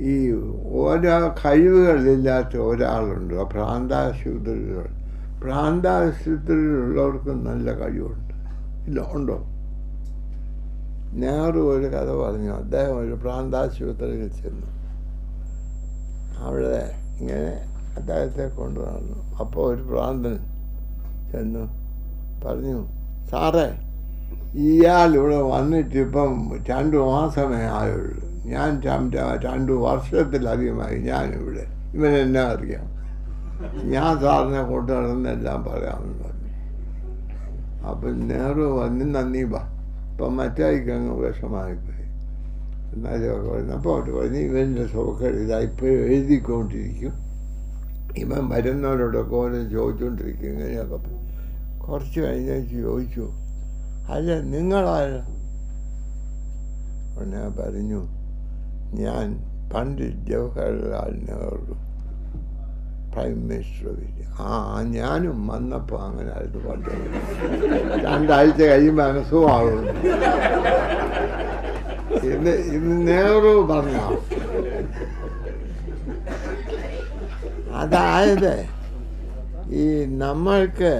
ഈ ഓരോ കഴിവുകളില്ലാത്ത ഒരാളുണ്ട്. പ്രാന്താശുപത്രികൾ പ്രാന്താശുപത്രിയിലുള്ളവർക്ക് നല്ല കഴിവുണ്ട്. ഇല്ല ഉണ്ടോ? നെഹ്റു ഒരു കഥ പറഞ്ഞു. അദ്ദേഹം ഒരു പ്രാന്താശുപത്രിയിൽ ചെന്നു. അവിടെ ഇങ്ങനെ അദ്ദേഹത്തെ കൊണ്ടു നടന്നു. അപ്പോൾ ഒരു പ്രാന്തൻ ചെന്നു. പറഞ്ഞു സാറേ ഇയാൾ ഇവിടെ വന്നിട്ട് ഇപ്പം രണ്ട് മാസമേ ആയുള്ളൂ. ഞാൻ രണ്ടു വർഷത്തിലധികമായി ഞാനിവിടെ. ഇവനെന്നെ അറിയാം. ഞാൻ സാറിനെ കൊണ്ട് നടന്നെല്ലാം പറയാമെന്ന് പറഞ്ഞു. അപ്പം നെഹ്റു വന്ന് നന്ദി വാ ഇപ്പം മറ്റായിക്കങ്ങ് വിഷമായിപ്പോയി എന്നാലും പറഞ്ഞപ്പോൾ അവർ പറഞ്ഞു ഇവന്റെ സോക്കേട് ഇതാ ഇപ്പോൾ എഴുതിക്കൊണ്ടിരിക്കും. ഇവൻ വരുന്നവരോടൊക്കെ ഓരോ ചോദിച്ചുകൊണ്ടിരിക്കും ഇങ്ങനെയൊക്കെ. കുറച്ച് കഴിഞ്ഞ് ചോദിച്ചു അല്ല നിങ്ങളാരാ? ഞാൻ പറഞ്ഞു ഞാൻ Pandit Jawaharlal Nehru prime minister of ആ ഞാനും വന്നപ്പോൾ അങ്ങനെ അത് പണ്ട്. രണ്ടാഴ്ച കഴിയുമ്പോൾ അങ്ങനെ സുഖമാകും ഇന്ന് ഇന്ന് നെഹ്റു പറഞ്ഞ. അതായത് ഈ നമ്മൾക്ക്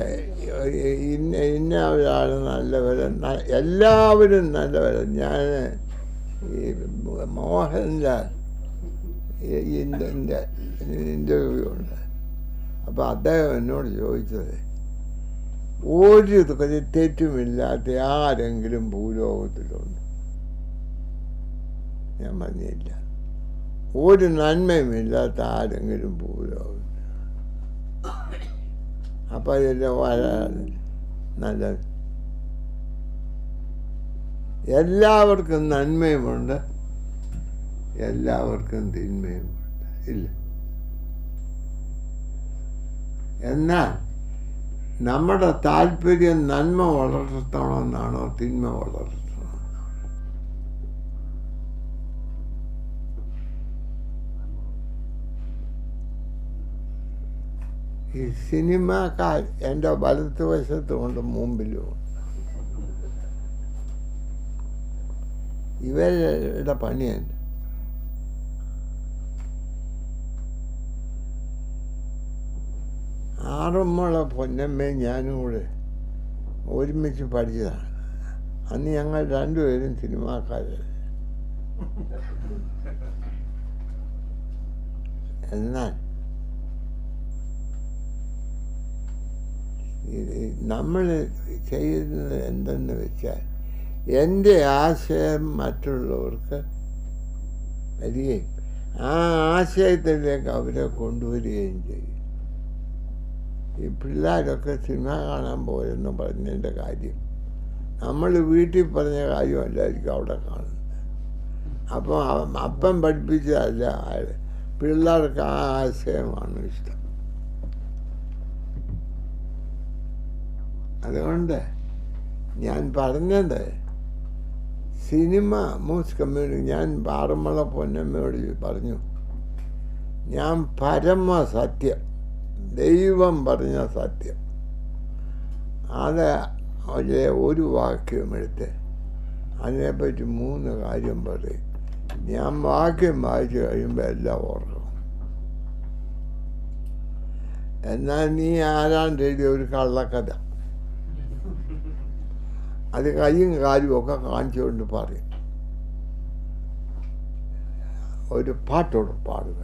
ഇന്ന ഇന്ന ഒരാൾ നല്ലവരും എല്ലാവരും നല്ലവരും ഞാൻ ഈ മോഹൻലാൽ ഇന്ത്യന്റെ ഇന്റർവ്യൂ ഉണ്ട്. അപ്പോൾ അദ്ദേഹം എന്നോട് ചോദിച്ചത് ഒരു തെറ്റുമില്ലാത്ത ആരെങ്കിലും ഭൂലോകത്തിലുണ്ട്. ഞാൻ പറഞ്ഞില്ല. ഒരു നന്മയുമില്ലാത്ത ആരെങ്കിലും ഭൂലോകത്തിലുണ്ട്. അപ്പം ഇതിന്റെ വളരെ നല്ലത് എല്ലാവർക്കും നന്മയുമുണ്ട്. എല്ലാവർക്കും തിന്മയുമുണ്ട്. ഇല്ല. എന്നാൽ നമ്മുടെ താല്പര്യം നന്മ വളർത്തണമെന്നാണോ തിന്മ വളർത്തണം? ഈ സിനിമക്കാർ എന്റെ വലത്ത് വശത്തുമുണ്ട് മുമ്പിലും ഇവരുടെ പണിയല്ല ആറന്മുള പൊന്നമ്മയും ഞാനും കൂടെ ഒരുമിച്ച് പഠിച്ചതാണ് അന്ന് ഞങ്ങൾ രണ്ടുപേരും സിനിമാക്കാരാണ് എന്നാൽ നമ്മൾ ചെയ്യുന്നത് എന്തെന്ന് വെച്ചാൽ എന്റെ ആശയം മറ്റുള്ളവർക്ക് വരികയും ആ ആശയത്തിലേക്ക് അവരെ കൊണ്ടുവരികയും ചെയ്യും. ഈ പിള്ളേരൊക്കെ സിനിമ കാണാൻ പോയെന്ന് പറഞ്ഞതിന്റെ കാര്യം. നമ്മൾ വീട്ടിൽ പറഞ്ഞ കാര്യമല്ലായിരിക്കും അവിടെ കാണുന്നത്. അപ്പം അപ്പം പഠിപ്പിച്ചതല്ല പിള്ളേർക്ക് ആ ആശയമാണ് ഇഷ്ടം. അതുകൊണ്ട് ഞാൻ പറഞ്ഞത് സിനിമ മൂസ് കമ്മ്യൂണി ഞാൻ പാറമ്മള പൊന്നമ്മയോട് പറഞ്ഞു ഞാൻ പരമ സത്യം ദൈവം പറഞ്ഞ സത്യം. അത് അതിലെ ഒരു വാക്യം എടുത്ത് അതിനെപ്പറ്റി മൂന്ന് കാര്യം പറയും. ഞാൻ വാക്യം വായിച്ചു കഴിയുമ്പോൾ എല്ലാം ഓർക്കും. എന്നാൽ നീ ആരാണ്ട് എഴുതിയ ഒരു കള്ളക്കഥ. അത് കൈയും കാലും ഒക്കെ കാണിച്ചുകൊണ്ട് പറയും. ഒരു പാട്ടോട് പാടുക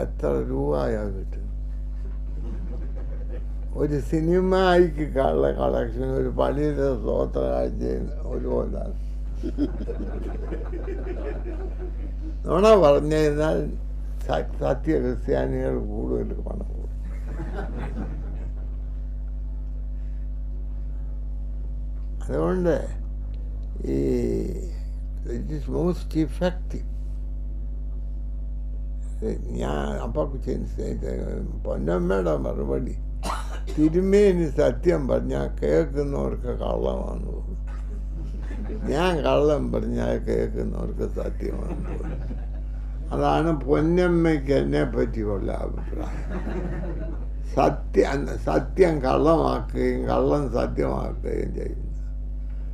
എത്ര രൂപയാ കിട്ടും? ഒരു സിനിമയ്ക്ക് കള്ള കളക്ഷൻ ഒരു പള്ളിയിലെ ഒരു കൊല്ലാണ് നുണ പറഞ്ഞു കഴിഞ്ഞാൽ സത്യ ക്രിസ്ത്യാനികൾ കൂടുതൽ പണം കൊടുക്കും. അതുകൊണ്ട് ഈ ഇറ്റ് ഇസ് മോസ്റ്റ് ഇഫക്റ്റീവ് ഞാൻ അപ്പം പൊന്നമ്മയുടെ മറുപടി തിരുമേനി സത്യം പറഞ്ഞാൽ കേൾക്കുന്നവർക്ക് കള്ളമാണ് തോന്നുന്നു. ഞാൻ കള്ളം പറഞ്ഞാൽ കേൾക്കുന്നവർക്ക് സത്യമാണ് തോന്നുന്നു. അതാണ് പൊന്നമ്മയ്ക്ക് എന്നെ പറ്റിയുള്ള അഭിപ്രായം. സത്യം സത്യം കള്ളമാക്കുകയും കള്ളം സത്യമാക്കുകയും ചെയ്യുന്നു.